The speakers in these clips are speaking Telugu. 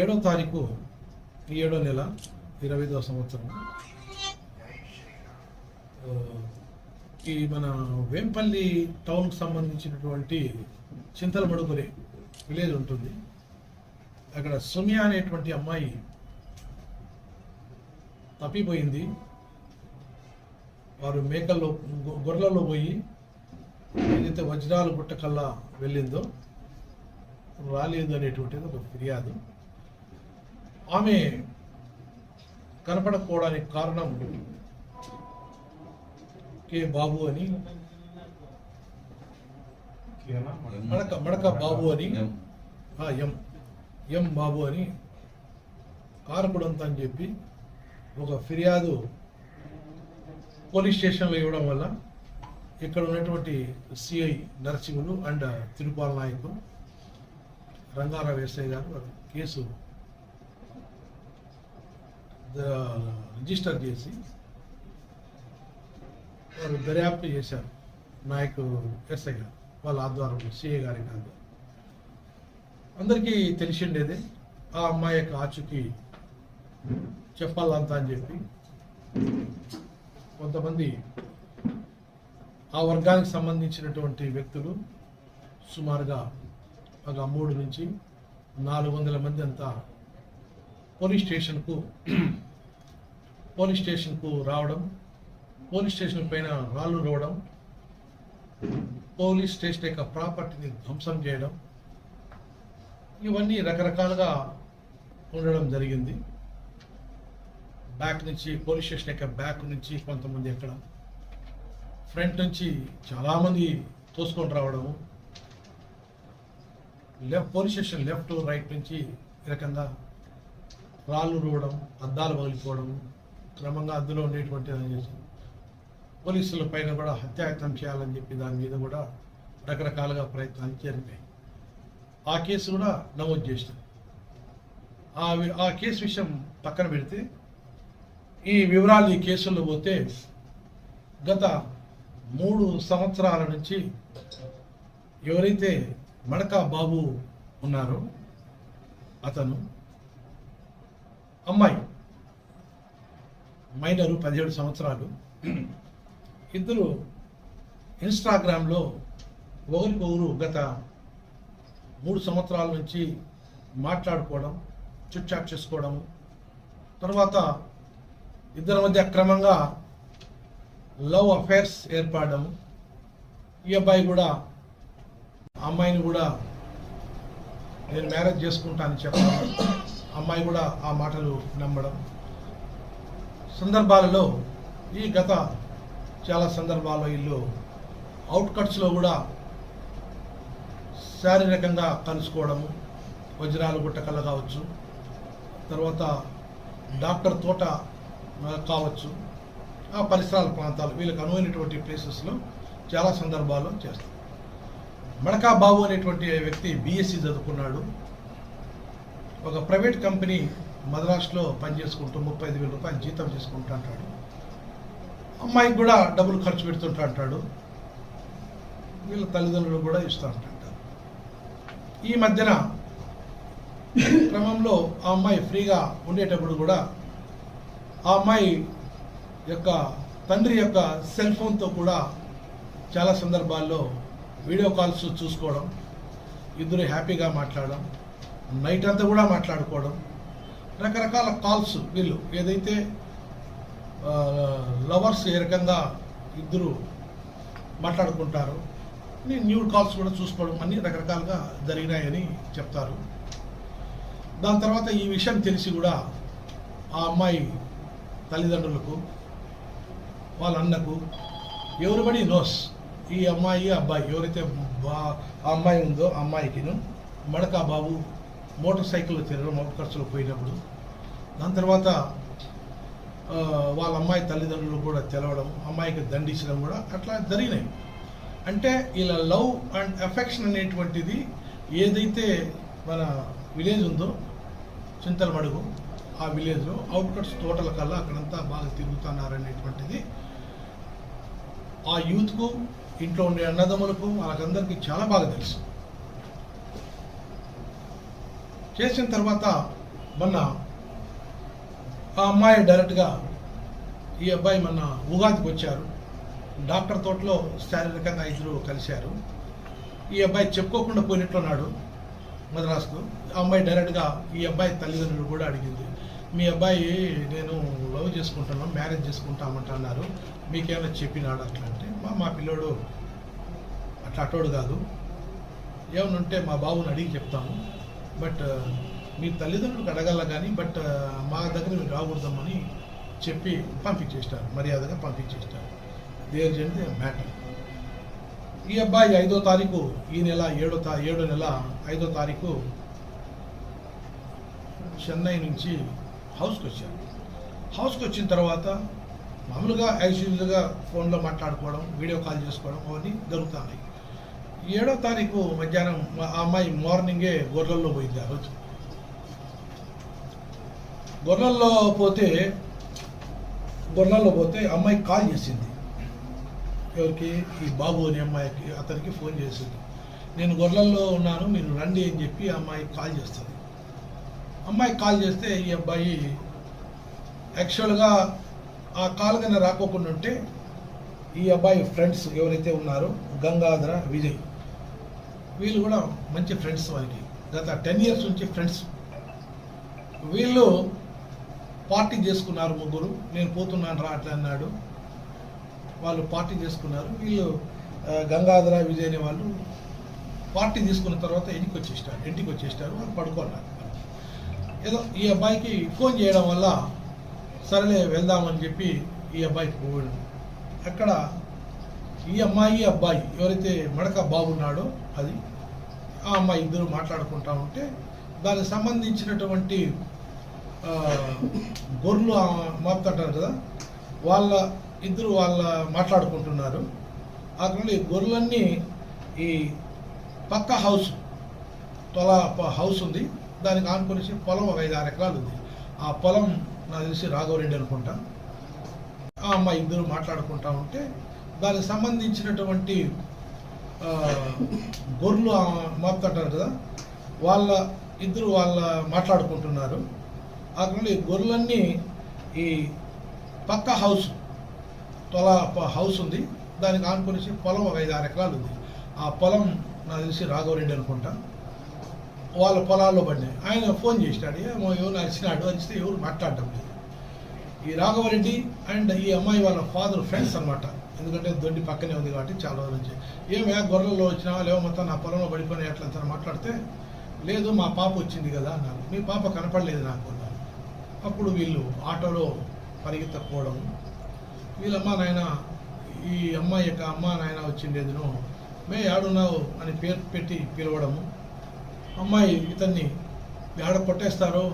ఏడో తారీఖు ఈ ఏడో నెల ఇరవైదవ సంవత్సరం. ఈ మన వేంపల్లి టౌన్కి సంబంధించినటువంటి చింతలమడుగురి విలేజ్ ఉంటుంది. అక్కడ సుమియా అనేటువంటి అమ్మాయి తప్పిపోయింది. వారు మేకల్లో గొర్రెలలో పోయి ఏదైతే వజ్రాలు గుట్టకల్లా వెళ్ళిందో రాలేదు అనేటువంటిది ఒక ఫిర్యాదు. ఆమె కనపడకపోవడానికి కారణం కే బాబు అని. మడక మడక బాబు అని. ఎం. ఎం. బాబు అని కారకుడంత అని చెప్పి ఒక ఫిర్యాదు పోలీస్ స్టేషన్లో ఇవ్వడం వల్ల ఇక్కడ ఉన్నటువంటి CI Narasimhulu and Tirupala Nayaku Rangarao SI గారు కేసు రిజిస్టర్ చేసి వారు దర్యాప్తు చేశారు. నాయకు ఎస్ఐ గారు వాళ్ళ ఆధ్వర్యంలో సీఏ గారి కాదు అందరికీ తెలిసిండేదే ఆ అమ్మాయి యొక్క ఆచుకి చెప్పాలంతా అని చెప్పి. కొంతమంది ఆ వర్గానికి సంబంధించినటువంటి వ్యక్తులు సుమారుగా ఒక మూడు నుంచి నాలుగు వందల మంది అంతా పోలీస్ స్టేషన్కు పోలీస్ స్టేషన్కు రావడం పోలీస్ స్టేషన్ పైన రాళ్ళు రోవడం పోలీస్ స్టేషన్ యొక్క ప్రాపర్టీని ధ్వంసం చేయడం ఇవన్నీ రకరకాలుగా ఉండడం జరిగింది. బ్యాక్ నుంచి పోలీస్ స్టేషన్ యొక్క బ్యాక్ నుంచి కొంతమంది ఎక్కడ ఫ్రంట్ నుంచి చాలామంది తోసుకొని రావడము left police station left right నుంచి ఈ రకంగా రాళ్ళు రూవడం అద్దాలు పగిలిపోవడం క్రమంగా అందులో ఉండేటువంటి దాన్ని పోలీసుల పైన కూడా హత్యాయత్నం చేయాలని చెప్పి దాని మీద కూడా రకరకాలుగా ప్రయత్నాలు జరిగాయి ఆ కేసు కూడా నమోదు చేసినాం ఆ ఆ కేసు విషయం పక్కన పెడితే ఈ వివరాలు ఈ కేసుల్లో పోతే గత మూడు సంవత్సరాల నుంచి ఎవరైతే మడకా బాబు ఉన్నారో అతను అమ్మాయి. మైనరు పదిహేడు సంవత్సరాలు. ఇద్దరు ఇన్స్టాగ్రామ్లో ఒకరికొకరు గత మూడు సంవత్సరాల నుంచి మాట్లాడుకోవడం చిట్చాట్ చేసుకోవడం తర్వాత ఇద్దరి మధ్య క్రమంగా లవ్ అఫైర్స్ ఏర్పడడం. ఈ అబ్బాయి కూడా ఆ అమ్మాయిని కూడా నేను మ్యారేజ్ చేసుకుంటానని చెప్పడం. అమ్మాయి కూడా ఆ మాటలు నమ్మడం. సందర్భాలలో ఈ గత చాలా సందర్భాల్లో ఇల్లు అవుట్కట్స్లో కూడా శారీరకంగా కలుసుకోవడము వజ్రాలు గుట్టకల కావచ్చు తర్వాత డాక్టర్ తోట కావచ్చు ఆ పరిసరాల ప్రాంతాలు వీళ్ళకి అనువైనటువంటి ప్లేసెస్లో చాలా సందర్భాల్లో చేస్తారు. మడకా బాబు అనేటువంటి వ్యక్తి బీఎస్సీ చదువుకున్నాడు. ఒక ప్రైవేట్ కంపెనీ మద్రాసులో పనిచేసుకుంటూ ముప్పై ఐదు వేల రూపాయలు జీతం చేసుకుంటూ అంటాడు. అమ్మాయికి కూడా డబ్బులు ఖర్చు పెడుతుంటా అంటాడు. వీళ్ళ తల్లిదండ్రులు కూడా ఇస్తూ ఉంటారు ఈ మధ్యన క్రమంలో ఆ అమ్మాయి ఫ్రీగా ఉండేటప్పుడు కూడా ఆ అమ్మాయి యొక్క తండ్రి యొక్క సెల్ ఫోన్తో కూడా చాలా సందర్భాల్లో వీడియో కాల్స్ చూసుకోవడం ఇద్దరు హ్యాపీగా మాట్లాడడం నైట్ అంతా కూడా మాట్లాడుకోవడం. రకరకాల కాల్స్ వీళ్ళు. ఏదైతే లవర్స్ ఏ రకంగా ఇద్దరు మాట్లాడుకుంటారో న్యూ కాల్స్ కూడా చూసుకోవడం అన్ని రకరకాలుగా జరిగినాయని చెప్తారు. దాని తర్వాత ఈ విషయం తెలిసి కూడా ఆ అమ్మాయి తల్లిదండ్రులకు వాళ్ళ అన్నకు ఎవరిబడి నోస్? ఈ అమ్మాయి అబ్బాయి ఎవరైతే బా ఆ అమ్మాయి ఉందో ఆ అమ్మాయికిను మడకా బాబు మోటార్ సైకిల్లో తిరగడం మోటార్ ఖర్చులో పోయినప్పుడు. దాని తర్వాత వాళ్ళ అమ్మాయి తల్లిదండ్రులు కూడా తెలవడం అమ్మాయికి దండించడం కూడా అట్లా జరిగినాయి. అంటే ఇలా లవ్ అండ్ అఫెక్షన్ అనేటువంటిది ఏదైతే మన విలేజ్ ఉందో చింతలమడుగు ఆ విలేజ్లో అవుట్కట్స్ తోటల కల్లా అక్కడంతా బాగా తిరుగుతున్నారనేటువంటిది ఆ యూత్కు ఇంట్లో ఉండే అన్నదమ్ములకు వాళ్ళకందరికీ చాలా బాగా తెలుసు. చేసిన తర్వాత మొన్న ఆ అమ్మాయి డైరెక్ట్గా ఈ అబ్బాయి మొన్న ఉగాదికి వచ్చారు. డాక్టర్ తోటలో శారీరకంగా ఇద్దరు కలిశారు. ఈ అబ్బాయి చెప్పుకోకుండా పోయినట్లున్నాడు మద్రాసుకు. ఆ అమ్మాయి డైరెక్ట్గా ఈ అబ్బాయి తల్లిదండ్రులు కూడా అడిగింది మీ అబ్బాయి నేను లవ్ చేసుకుంటున్నాం మ్యారేజ్ చేసుకుంటామంటున్నారు మీకేమైనా చెప్పినాడు అట్లా అంటే మా మా పిల్లోడు అట్లా అటోడు కాదు. ఏమైనా ఉంటే మా బాబుని అడిగి చెప్తాము. బట్ మీ తల్లిదండ్రులకు అడగల కానీ బట్ మా దగ్గర మీరు రాకూడదామని చెప్పి పంపించేస్తారు మర్యాదగా పంపించేస్తారు. దేర్ జన్ మ్యాటర్ ఈ అబ్బాయి ఐదో తారీఖు ఈ నెల ఏడో తా ఏడో నెల ఐదో తారీఖు చెన్నై నుంచి హౌస్కి వచ్చారు. హౌస్కి వచ్చిన తర్వాత మామూలుగా యాక్చువల్గా ఫోన్లో మాట్లాడుకోవడం వీడియో కాల్ చేసుకోవడం అవన్నీ జరుగుతున్నాయి ఏడో తారీఖు మధ్యాహ్నం మా ఆ అమ్మాయి మార్నింగే గొర్రెల్లో పోయింది ఆ రోజు. గొర్రెల్లో పోతే గొర్రెల్లో పోతే అమ్మాయి కాల్ చేసింది. ఎవరికి? ఈ బాబు అనే అమ్మాయికి అతనికి ఫోన్ చేసింది. నేను గొర్రెల్లో ఉన్నాను మీరు రండి అని చెప్పి అమ్మాయి కాల్ చేస్తుంది. అమ్మాయి కాల్ చేస్తే ఈ అబ్బాయి యాక్చువల్గా ఆ కాల్ కన్నా రాకోకుండా ఉంటే ఈ అబ్బాయి ఫ్రెండ్స్ ఎవరైతే ఉన్నారో గంగాధర విజయ్. వీళ్ళు కూడా మంచి ఫ్రెండ్స్ వారికి. గత టెన్ ఇయర్స్ నుంచి ఫ్రెండ్స్ వీళ్ళు పార్టీ చేసుకున్నారు ముగ్గురు. నేను పోతున్నాను రా అట్లా అన్నాడు. వాళ్ళు పార్టీ చేసుకున్నారు. వీళ్ళు గంగాధర విజయ్ అనే వాళ్ళు పార్టీ తీసుకున్న తర్వాత ఇంటికి వచ్చేసారు ఇంటికి వచ్చేసారు వాళ్ళు పడుకున్నారు. ఏదో ఈ అబ్బాయికి ఫోన్ చేయడం వల్ల సరేలే వెళ్దామని చెప్పి ఈ అబ్బాయి పోయాడు అక్కడ ఈ అమ్మాయి అబ్బాయి ఎవరైతే మడక బాగున్నాడో అది. ఆ అమ్మాయి ఇద్దరు మాట్లాడుకుంటా ఉంటే దానికి సంబంధించినటువంటి గొర్రెలు మోపుతుంటారు కదా వాళ్ళ ఇద్దరు వాళ్ళ మాట్లాడుకుంటున్నారు. అక్కడ ఈ గొర్రెలన్నీ ఈ పక్క హౌస్ తొల ప- హౌస్ ఉంది. దానికి ఆనుకొనేసి పొలం ఒక ఐదు ఆరు ఎకరాలు ఉంది. ఆ పొలం నాకు తెలిసి రాఘవరెడ్డి అనుకుంటా. ఆ అమ్మాయి ఇద్దరు మాట్లాడుకుంటా ఉంటే దానికి సంబంధించినటువంటి గొర్రెలు ఆ మాపుతుంటారు కదా వాళ్ళ ఇద్దరు వాళ్ళ మాట్లాడుకుంటున్నారు. అక్కడ ఈ గొర్రెలన్నీ ఈ పక్క హౌస్ తొల హౌస్ ఉంది. దానికి ఆనుకునేసి పొలం ఒక ఐదు ఆరు ఎకరాలు ఉంది. ఆ పొలం నాకు తెలిసి రాఘవరెడ్డి అనుకుంటా. వాళ్ళ పొలాల్లో పడినాయి. ఆయన ఫోన్ చేసినాడు ఏమో ఎవరు అరిచినాడు? అరిచితే ఎవరు మాట్లాడటం లేదు. ఈ రాఘవరెడ్డి అండ్ ఈ అమ్మాయి వాళ్ళ ఫాదర్ ఫ్రెండ్స్ అన్నమాట. ఎందుకంటే దొడ్డి పక్కనే ఉంది కాబట్టి చాలా రోజుల నుంచి. ఏమే గొర్రెల్లో వచ్చినా లేవో మొత్తం నా పొలంలో పడిపోయినాయి అట్లా మాట్లాడితే లేదు మా పాప వచ్చింది కదా అన్నారు. మీ పాప కనపడలేదు నాకు అన్నారు. అప్పుడు వీళ్ళు ఆటోలో పరిగెత్తకపోవడం వీళ్ళమ్మ నాయన ఈ అమ్మాయి యొక్క అమ్మ నాయన వచ్చిండేదిను మే ఏడున్నావు? అని పేరు పెట్టి పిలవడము. అమ్మాయి ఇతన్ని ఏడ కొట్టేస్తారో?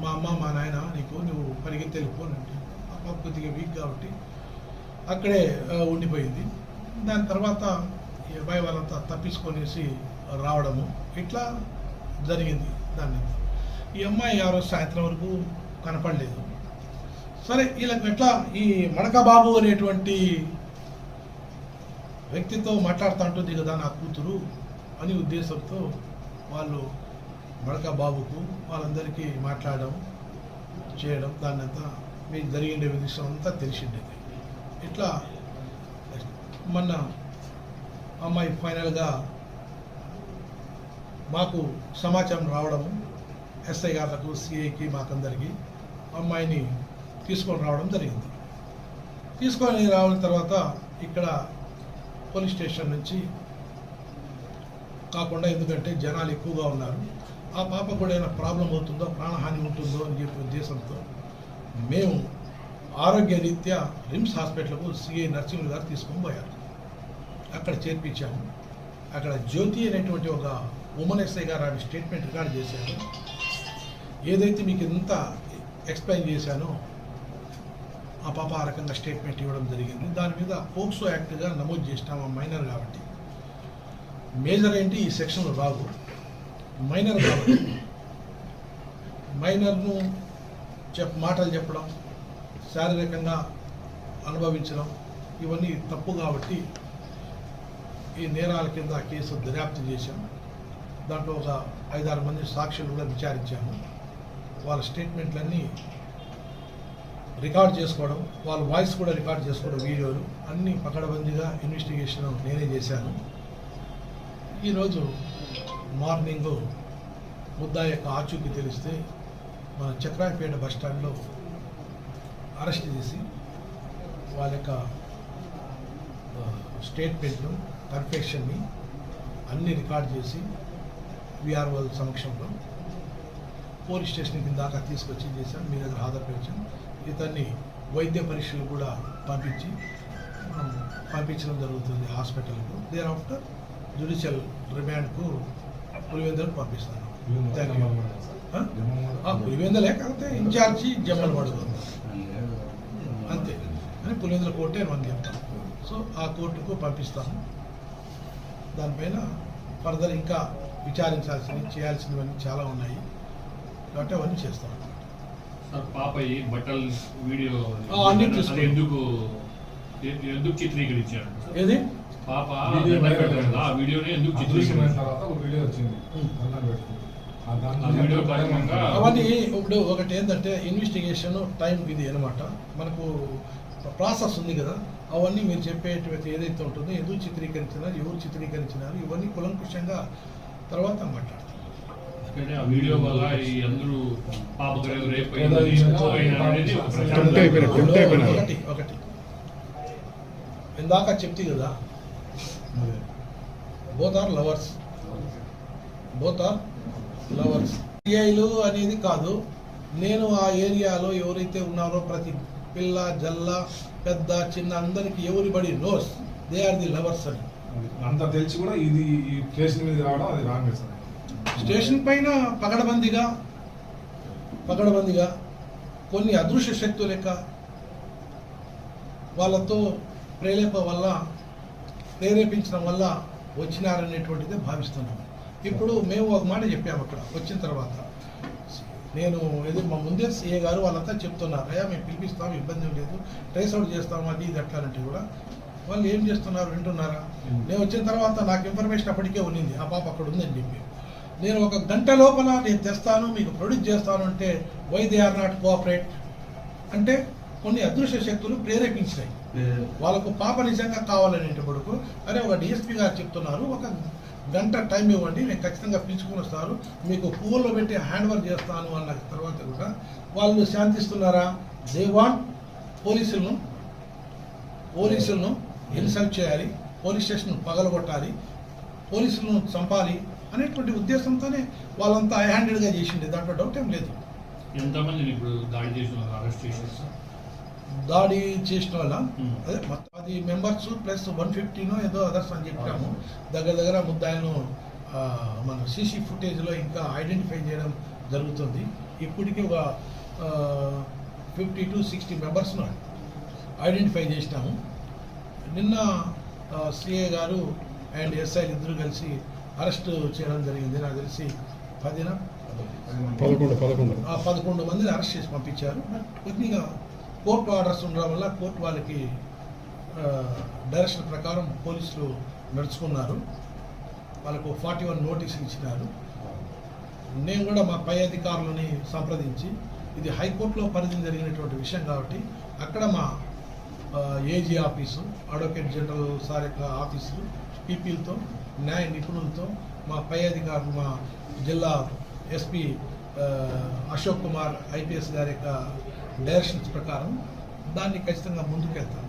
మా అమ్మ మా నాయన నీకు నువ్వు పరిగెత్తి వెళ్ళిపోనంటే ఆ పాప కొద్దిగా వీక్ కాబట్టి అక్కడే ఉండిపోయింది. దాని తర్వాత ఈ అబ్బాయి వాళ్ళంతా తప్పించుకొనేసి రావడము ఇట్లా జరిగింది దాని ఈ అమ్మాయి ఆ రోజు సాయంత్రం వరకు కనపడలేదు. సరే వీళ్ళకి ఎట్లా ఈ మడకబాబు అనేటువంటి వ్యక్తితో మాట్లాడుతూ ఉంటుంది కదా నా కూతురు అని ఉద్దేశంతో వాళ్ళు మడక బాబుకు వాళ్ళందరికీ మాట్లాడడం చేయడం దాన్ని అంతా మీకు జరిగిండే విషయం అంతా తెలిసిండేది ఇట్లా మొన్న అమ్మాయి ఫైనల్గా మాకు సమాచారం రావడము ఎస్ఐ గారులకు సిఐకి మాకందరికీ అమ్మాయిని తీసుకొని రావడం జరిగింది. తీసుకొని రావడం తర్వాత ఇక్కడ పోలీస్ స్టేషన్ నుంచి కాకుండా ఎందుకంటే జనాలు ఎక్కువగా ఉన్నారు ఆ పాప కూడా ఏమైనా ప్రాబ్లం అవుతుందో ప్రాణహాని ఉంటుందో అని చెప్పే ఉద్దేశంతో మేము ఆరోగ్య రీత్యా రిమ్స్ హాస్పిటల్కు సిఐ నరసింహులు గారు తీసుకొని పోయారు. అక్కడ చేర్పించాము. అక్కడ జ్యోతి అనేటువంటి ఒక ఉమెన్ ఎస్ఐ గారు ఆమె స్టేట్మెంట్ రికార్డ్ చేశారు. ఏదైతే మీకు ఇంత ఎక్స్ప్లెయిన్ చేశానో ఆ పాప ఆ రకంగా స్టేట్మెంట్ ఇవ్వడం జరిగింది. దాని మీద పోక్సో యాక్ట్గా నమోదు చేసినాం ఆ మైనర్ కాబట్టి. మేజర్ ఏంటి? ఈ సెక్షన్లో బాగు. మైనర్ కాబట్టి. మైనర్ను చెప్ మాటలు చెప్పడం శారీరకంగా అనుభవించడం ఇవన్నీ తప్పు కాబట్టి ఈ నేరాల కింద కేసు దర్యాప్తు చేశాం దాంట్లో ఒక ఐదారు మంది సాక్షులు కూడా విచారించాము. వాళ్ళ స్టేట్మెంట్లన్నీ రికార్డ్ చేసుకోవడం వాళ్ళ వాయిస్ కూడా రికార్డ్ చేసుకోవడం వీడియోలు అన్నీ పకడబందీగా ఇన్వెస్టిగేషన్ నేనే చేశాను. ఈరోజు మార్నింగ్ ముద్దా యొక్క ఆచూకీ తెలిస్తే మన చక్రాయపేట బస్ స్టాండ్లో అరెస్ట్ చేసి వాళ్ళ యొక్క స్టేట్మెంట్ను కన్ఫెక్షన్ని అన్ని రికార్డ్ చేసి విఆర్ఓ సమక్షంలో పోలీస్ స్టేషన్ కింద దాకా తీసుకొచ్చి చేశాం? మీ దగ్గర హాజరుపరిచాం. ఇతన్ని వైద్య పరీక్షలు కూడా పంపించి మనం పంపించడం జరుగుతుంది హాస్పిటల్కు. దేర్ ఆఫ్టర్ జ్యుడిషియల్ రిమాండ్కు పులివెందులకు పంపిస్తాను. పులివెందులే కాకపోతే ఇన్ఛార్జి జమ్మల్ పడుతుంది అంతే. అని పులివెందుల కోర్టే మనం చెప్తాం. సో ఆ కోర్టుకు పంపిస్తాము. దానిపైన ఫర్దర్ ఇంకా విచారించాల్సినవి చేయాల్సినవన్నీ చాలా ఉన్నాయి. కాబట్టి అవన్నీ చేస్తాం. సార్ పాప ఈ బట్టలు వీడియో. ఎందుకు ఎందుకు చిత్రీకరించారు? ఏది? పాప. వీడియోని ఎందుకు చిత్రీకరించారు? తర్వాత ఒక వీడియో వచ్చింది. అవన్నీ ఇప్పుడు ఒకటి ఏంటంటే ఇన్వెస్టిగేషన్ టైం ఇది అనమాట. మనకు ప్రాసెస్ ఉంది కదా అవన్నీ మీరు చెప్పేటువంటి ఏదైతే ఉంటుందో ఎందుకు చిత్రీకరించినారు ఎవరు చిత్రీకరించినారు ఇవన్నీ కులంకుషంగా తర్వాత మాట్లాడతాం. ఎందుకంటే ఆ వీడియో వల్ల అందరూ పాప రేపు. ఒకటి ఒకటి. ఇందాక చెప్తే కదా both are lovers both are lovers. ఏఐలు అనేది కాదు. నేను ఆ ఏరియాలో ఎవరైతే ఉన్నారో ప్రతి పిల్ల జల్ల పెద్ద చిన్న అందరికి everybody knows. They are the lovers అని. అంత తెలిసి కూడా ఇది ఈ స్టేషన్ మీద రావడం అది రాంగ్ సార్. స్టేషన్ పైన పగడబందిగా పగడబందిగా కొన్ని అదృశ్య శక్తుల యొక్క వాళ్ళతో ప్రేరేప వల్ల ప్రేరేపించడం వల్ల వచ్చినారనేటువంటిదే భావిస్తున్నాం. ఇప్పుడు మేము ఒక మాట చెప్పాము అక్కడ వచ్చిన తర్వాత. నేను ఏదో మా ముందే సీఏ గారు వాళ్ళంతా చెప్తున్నారు అయ్యా మేము పిలిపిస్తాం ఇబ్బంది లేదు ట్రేస్ అవుట్ చేస్తాం అది ఇది అట్లాంటి కూడా. వాళ్ళు ఏం చేస్తున్నారు వింటున్నారా? నేను వచ్చిన తర్వాత నాకు ఇన్ఫర్మేషన్ అప్పటికే ఉన్నింది ఆ పాప అక్కడ ఉందని చెప్పి. నేను ఒక గంట లోపల నేను తెస్తాను మీకు ప్రొడ్యూస్ చేస్తాను అంటే why they are not cooperate అంటే కొన్ని అదృశ్య శక్తులు ప్రేరేపించినాయి వాళ్ళకు పాప నిజంగా కావాలనేటప్పటికు అరే ఒక డిఎస్పీ గారు చెప్తున్నారు ఒక గంట టైం ఇవ్వండి. నేను ఖచ్చితంగా పిలుచుకుని వస్తారు. మీకు పువ్వుల్లో పెట్టి హ్యాండ్ ఓవర్ చేస్తాను అన్న తర్వాత కూడా. వాళ్ళు శాంతిస్తున్నారా? దే వాంట్ పోలీసులను పోలీసులను ఇన్సల్ట్ చేయాలి. పోలీస్ స్టేషన్ పగలగొట్టాలి. పోలీసులను చంపాలి అనేటువంటి ఉద్దేశంతోనే వాళ్ళంతా హ్యాండెడ్గా చేసిండే. దాంట్లో డౌట్ ఏం లేదు. ఎంతమందిని ఇప్పుడు దాడి చేసిన అరెస్ట్ సార్ దాడి చేసిన వాళ్ళ? Hmm. అదే మొత్తం అది మెంబర్స్ ప్లస్ వన్ ఫిఫ్టీనో ఏదో అదర్స్ అని చెప్పాము. దగ్గర దగ్గర ముద్దాయిను మన సీసీ ఫుటేజ్లో ఇంకా ఐడెంటిఫై చేయడం జరుగుతుంది. ఇప్పటికీ ఒక ఫిఫ్టీ టు సిక్స్టీ మెంబర్స్ను ఐడెంటిఫై చేసినాము. నిన్న సిఏ గారు అండ్ ఎస్ఐలు ఇద్దరు కలిసి అరెస్ట్ చేయడం జరిగింది. నాకు తెలిసి పదిన? పదకొండు పదకొండు. మందిని అరెస్ట్ చేసి పంపించారు. బట్ కొద్దిగా కోర్టు ఆర్డర్స్ ఉండడం వల్ల కోర్టు వాళ్ళకి డైరెక్షన్ ప్రకారం పోలీసులు నడుచుకున్నారు. వాళ్ళకు ఫార్టీ వన్ నోటీసులు ఇచ్చినారు. నేను కూడా మా పై అధికారులని సంప్రదించి ఇది హైకోర్టులో పరిధి జరిగినటువంటి విషయం కాబట్టి అక్కడ మా AG office advocate general sir యొక్క ఆఫీసులు పీపీలతో న్యాయ నిపుణులతో మా పై అధికారులు మా జిల్లా ఎస్పీ అశోక్ కుమార్ ఐపీఎస్ గారి యొక్క డైరెక్షన్స్ ప్రకారం దాన్ని ఖచ్చితంగా ముందుకెళ్తాను